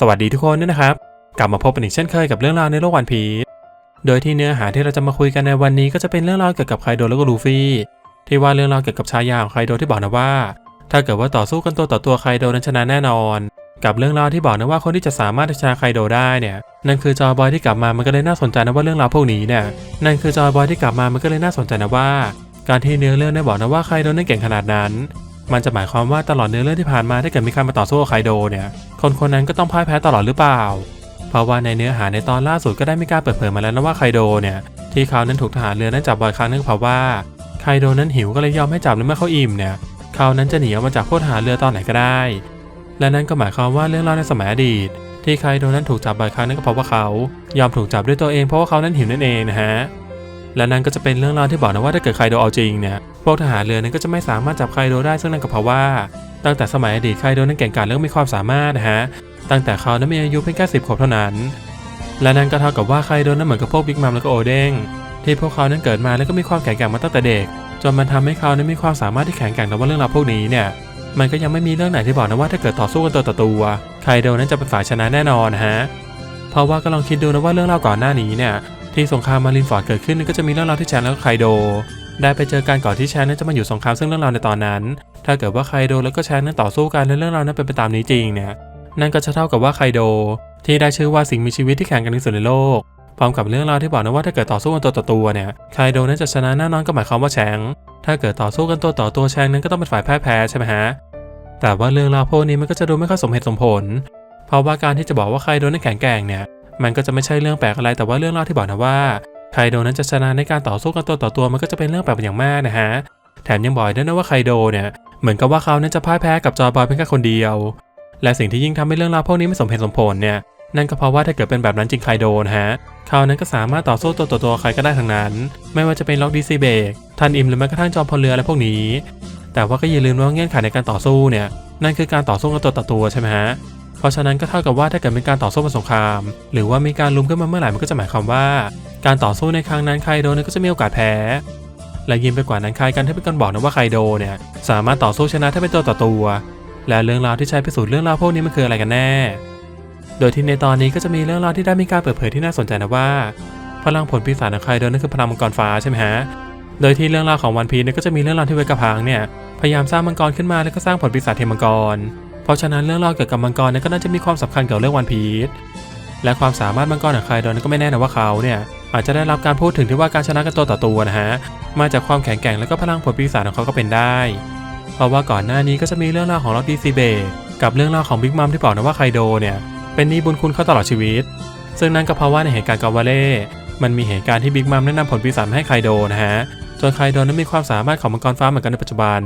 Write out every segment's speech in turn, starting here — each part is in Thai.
สวัสดีทุกคนด้วยนะครับ กลับมาพบกันอีกเช่นเคยกับเรื่องราวในโลกวันพีชโดยที่เนื้อหาที่เราจะมาคุยกันในวันนี้ก็จะเป็นเรื่องราวเกี่ยวกับไคโดแล้วก็ลูฟี่ ที่ว่าเรื่องราวเกี่ยวกับชายาของไคโดที่บอกนะว่า ถ้าเกิดว่าต่อสู้กันตัวต่อตัวไคโดนั้นชนะแน่นอน กับเรื่องราวที่บอกนะว่าคนที่จะสามารถชนะไคโดได้เนี่ยนั่นคือจอบอยที่กลับมามันก็เลยน่าสนใจนะว่าเรื่องราวพวกนี้เนี่ยนั่นคือจอบอยที่กลับมามันก็เลยน่าสนใจนะว่า การที่เนื้อเรื่องได้บอกนะว่าไคโดนั้นเก่งขนาดนั้น มันจะหมายความว่าตลอดเนื้อเรื่องที่ผ่านมาถ้าเกิดมีใครมาต่อสู้กับไคโดเนี่ยคนคนนั้นก็ต้องพ่ายแพ้ตลอดหรือเปล่า เพราะว่าในเนื้อหาในตอนล่าสุดก็ได้มีการเปิดเผยมาแล้วนะว่าไคโดเนี่ยที่เขานั้นถูกทหารเรือนั้นจับบ่อยครั้งนึงเพราะว่าไคโดนั้นหิวก็เลยยอมให้จับและเมื่อเขาอิ่มเนี่ยเขานั้นจะหนีออกมาจากพวกทหารเรือตอนไหนก็ได้ และนั่นก็หมายความว่าเรื่องเล่าในสมัยอดีต ที่ไคโดนั้นถูกจับบ่อยครั้งนั่นก็เพราะว่าเขา ยอมถูกจับด้วยตัวเองเพราะว่าเขานั้นหิวนั่นเองนะฮะและนั่นก็จะเป็นเรื่องราวที่บอกนะว่าถ้าเกิดไคโดเอาจริงเนี่ย พวกทหารเรือนั้นก็จะไม่สามารถจับไคโดได้ซึ่งนั่นก็เพราะว่า ตั้งแต่สมัยอดีตไคโดนั้นเก่งกาจและก็มีความสามารถนะฮะตั้งแต่เขานั้นมีอายุเพียงแค่สิบขวบเท่านั้น และนั่นก็เท่ากับว่าไคโดนั้นเหมือนกับพวกบิ๊กมัมแล้วก็โอเด้งที่พวกเขานั้นเกิดมาแล้วก็มีความแข็งแกร่งมาตั้งแต่เด็ก จนมันทำให้เขานั้นมีความสามารถที่แข็งแกร่งแต่ว่าเรื่องราวพวกนี้เนี่ยมันก็ยังไม่มีเรื่องไหนที่บอกนะว่าถ้าเกิดต่อสู้กันตัวต่อตัวไคโดนั้นจะเป็นฝ่ายชนะแน่นอนนะฮะเพราะว่าก็ลองคิดดูนะว่าเรื่องราวก่อนหน้านี้เนี่ยที่สงครามมารินฟอร์ดเกิดขึ้นก็จะมีเรื่องราวที่แชนแล้วก็ไคโด ได้ไปเจอกันก่อนที่แชนนั้นจะมาอยู่สงครามซึ่งเรื่องราวในตอนนั้น ถ้าเกิดว่าไคโดแล้วก็แชนนั้นต่อสู้กันและเรื่องราวนั้นเป็นไปตามนี้จริงเนี่ย นั่นก็จะเท่ากับว่าไคโด ที่ได้ชื่อว่าสิ่งมีชีวิตที่แข็งกร่งที่สุดในโลก พร้อมกับเรื่องราวที่บอกนะว่าถ้าเกิดต่อสู้กันตัวต่อตัวเนี่ย ไคโดนั้นจะชนะแน่นอนก็หมายความว่าแชง ถ้าเกิดต่อสู้กันตัวต่อตัวแชงนั้นก็ต้องเป็นฝ่ายพ่ายแพ้ใช่ไหมฮะ แต่ว่าเรื่องราวพวกนี้มันก็จะดูไม่ค่อยสมเหตุสมผล เพราะว่าการที่จะบอกว่าไคโดนั้นแข็งแกร่งเนี่ย มันก็จะไม่ใช่เรื่องแปลกอะไร แต่ว่าเรื่องเล่าวที่บอกนะว่า ไคโดนั้นจะชนะในการต่อสู้กันตัวต่อตัวมันก็จะเป็นเรื่องแปลกอย่างมากนะฮะ แถมยังบอกอีกด้วยนะว่าไคโดเนี่ยเหมือนกับว่าเขานั้นจะพ่ายแพ้กับจอบอยเพียงแค่คนเดียว และสิ่งที่ยิ่งทำให้เรื่องราวพวกนี้ไม่สมเหตุสมผลเนี่ยนั่นก็เพราะว่าถ้าเกิดเป็นแบบนั้นจริงไคโดนะฮะเขานั้นก็สามารถต่อสู้ตัวต่อตัวใครก็ได้ทั้งนั้น ไม่ว่าจะเป็นล็อกดีซีเบกทันอิมหรือแม้กระทั่งจอมพลเรืออะไรพวกนี้ แต่ว่าก็อย่าลืมว่าเงื่อนไขในการต่อสู้เนี่ยนั่นคือการต่อสู้กันตัวต่อตัวใช่ไหมฮะ ราะฉะนั้นก็เท่ากับว่าถ้าเกิดเป็นการต่อสู้บนสงคราม หรือว่ามีการลุมขึ้นมาเมื่อไหร่มันก็จะหมายความว่า การต่อสู้ในครั้งนั้นไคโดนก็จะมีโอกาสแพ้และยิ่งไปกว่านั้นใครกันที่เป็นการบอกนะว่าไคโดเนี่ยสามารถต่อสู้ชนะถ้าเป็นตัวต่อตัว และเรื่องราวที่ใช้พิสูจน์เรื่องราวพวกนี้มันคืออะไรกันแน่ โดยที่ในตอนนี้ก็จะมีเรื่องราวที่ได้มีการเปิดเผยที่น่าสนใจนะว่า พลังผลปีศาจของไคโดนั่นคือพลังมังกรฟ้าใช่ไหมฮะ โดยที่เรื่องราวของวันพีเนี่ยก็จะมีเรื่องราวที่เวกาพังเนี่ยพยายามสร้างมังกรขึ้นมาแล้วก็สร้างผลปีศาจเทมังกร เพราะฉะนั้นเรื่องราวเกี่ยวกับมังกรนี่ยก็น่าจะมีความสำคัญเกี่ยวกับเรื่องวันพีชและความสามารถมังกรของไคโดนั้นก็ไม่แน่นะว่าเขาเนี่ยอาจจะได้รับการพูดถึงที่ว่าการชนะกันตัวต่อตัวนะฮะมาจากความแข็งแกร่งและก็พลังผลปีศาจของเขาก็เป็นได้ เพราะว่าก่อนหน้านี้ก็จะมีเรื่องราวของล็อกดีซีเบกับเรื่องราวของบิ๊กมัมที่บอกนะว่าไคโดเนี่ยเป็นนี้บุญคุณเขาตลอดชีวิต ซึ่งนั่นก็เพราะว่าในเหตุการณ์กาวาเล่มันมีเหตุการณ์ที่บิ๊กมัมแนะนำผลปีศาจให้ไคโดนะฮะจนไคโดนั้นมีความสามารถของมังกรฟ้าเหมือนกันในปัจจุบัน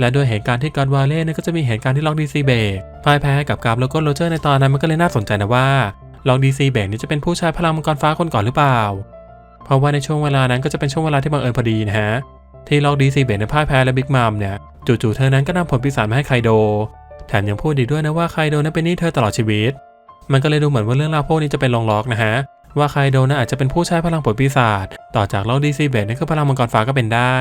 และด้วยเหตุการณ์ที่กอดวาเล่เนี่ยก็จะมีเหตุการณ์ที่ล็อกดีซีเบกพ่ายแพ้ให้กับกราฟแล้วก็โรเจอร์ในตอนนั้นมันก็เลยน่าสนใจนะว่าล็อกดีซีเบกนี่จะเป็นผู้ใช้พลังมังกรฟ้าคนก่อนหรือเปล่า เพราะว่าในช่วงเวลานั้นก็จะเป็นช่วงเวลาที่บังเอิญพอดีนะฮะที่ล็อกดีซีเบกในพ่ายแพ้และบิ๊กมัมเนี่ยจู่ๆเธอนั้นก็นำผลปีศาจมาให้ไคโด แถมยังพูดอีกด้วยนะว่าไคโดนั้นเป็นหนี้เธอตลอดชีวิต มันก็เลยดูเหมือนว่าเรื่องราวพวกนี้จะเป็นลองล็อกนะฮะว่าไคโดนั้นอาจจะเป็นผู้ใช้พลังผลปีศาจต่อจากล็อกดีซีเบกนั่นคือพลังมังกรฟ้าก็เป็นได้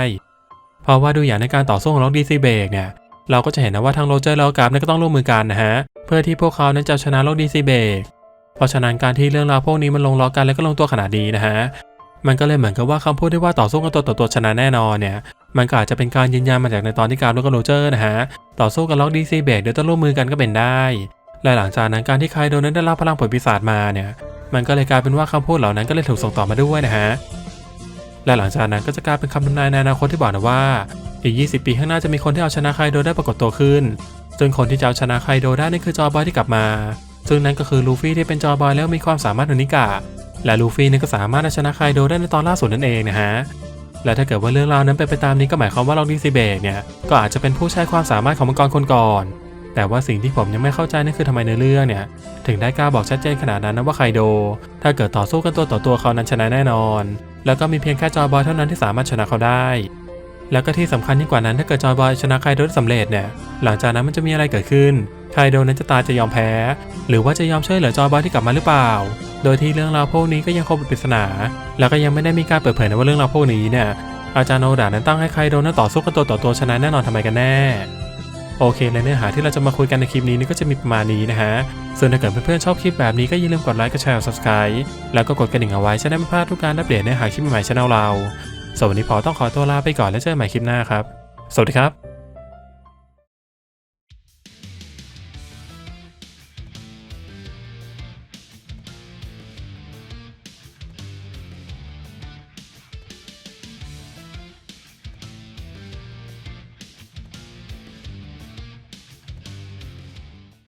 เพราะว่าดูอย่างในการต่อสู้ของล็อกดีซีเบกเนี่ยเราก็จะเห็นนะว่าทั้งโรเจอร์แล้วกราฟนั้นก็ต้องร่วมมือกันนะฮะเพื่อที่พวกเขานั้นจะชนะล็อกดีซีเบกเพราะฉะนั้นการที่เรื่องราวพวกนี้มันลงล็อกกันแล้วก็ลงตัวขนาดนี้นะฮะมันก็เลยเหมือนกับว่าคำพูดที่ว่าต่อสู้กันตัวต่อตัวชนะแน่นอนเนี่ยมันก็อาจจะเป็นการยืนยันมาจากในตอนที่กราฟแล้วก็โรเจอร์นะฮะต่อสู้กับล็อกดีซีเบกโดยต้องร่วมมือกันก็เป็นได้และหลังจากนั้นการที่ไคโดนั้นได้รับพลังผลปีศาจมาเนี่ยมันก็เลยกลายเป็นว่าคำพูดเหล่านั้นก็เลยถูกส่งต่อมาด้วยนะฮะ และหลังจากนั้นก็จะกลายเป็นคำทำนายในอนาคตที่บอกนะว่าอีก 20 ปีข้างหน้าจะมีคนที่เอาชนะไคโดได้ปรากฏตัวขึ้นซึ่งคนที่จะเอาชนะไคโดได้นั่นคือจอบอยที่กลับมา ซึ่งนั่นก็คือลูฟี่ที่เป็นจอบอยแล้วมีความสามารถโนนิกะ และลูฟี่นี่ก็สามารถเอาชนะไคโดได้ในตอนล่าสุดนั่นเองนะฮะ และถ้าเกิดว่าเรื่องราวนั้นเป็นไปตามนี้ก็หมายความว่าล็อกดีซีเบกเนี่ยก็อาจจะเป็นผู้ใช้ความสามารถของมังกรคนก่อน แต่ว่าสิ่งที่ผมยังไม่เข้าใจนั่นคือทำไมในเรื่องเนี่ยถึงได้กล้าบอกชัดเจนขนาดนั้นนะว่าไคโด ถ้าเกิดต่อสู้กันตัวต่อตัวเขานั้นชนะแน่นอน แล้วก็มีเพียงแค่จอยบอยเท่านั้นที่สามารถชนะเขาได้ แล้วก็ที่สำคัญยิ่งกว่านั้นถ้าเกิดจอยบอยชนะไคโดได้สำเร็จเนี่ยหลังจากนั้นมันจะมีอะไรเกิดขึ้นไคโดนั้นจะตายจะยอมแพ้ หรือว่าจะยอมช่วยเหลือจอยบอยที่กลับมาหรือเปล่า โดยที่เรื่องราวพวกนี้ก็ยังคงเป็นปริศนา แล้วก็ยังไม่ได้มีการเปิดเผยนะว่าเรื่องราวพวกนี้เนี่ยอาจารย์โนดานั้นตั้งให้ไคโดนั้นต่อสู้กันตัวต่อตัวชนะแน่นอนทำไมกันแน่ โอเคและเนื้อหาที่เราจะมาคุยกันในคลิปนี้นี่ก็จะมีประมาณนี้นะฮะ ส่วนถ้าเกิดเพื่อนๆชอบคลิปแบบนี้ก็อย่าลืมกดไลค์กดแชร์ subscribe แล้วก็กดกระดิ่งเอาไว้จะได้ไม่พลาดทุกการอัปเดตเนื้อหาคลิปใหม่ๆช่องเราสวัสดีพอต้องขอตัวลาไปก่อนแล้วเจอกันใหม่คลิปหน้าครับ สวัสดีครับ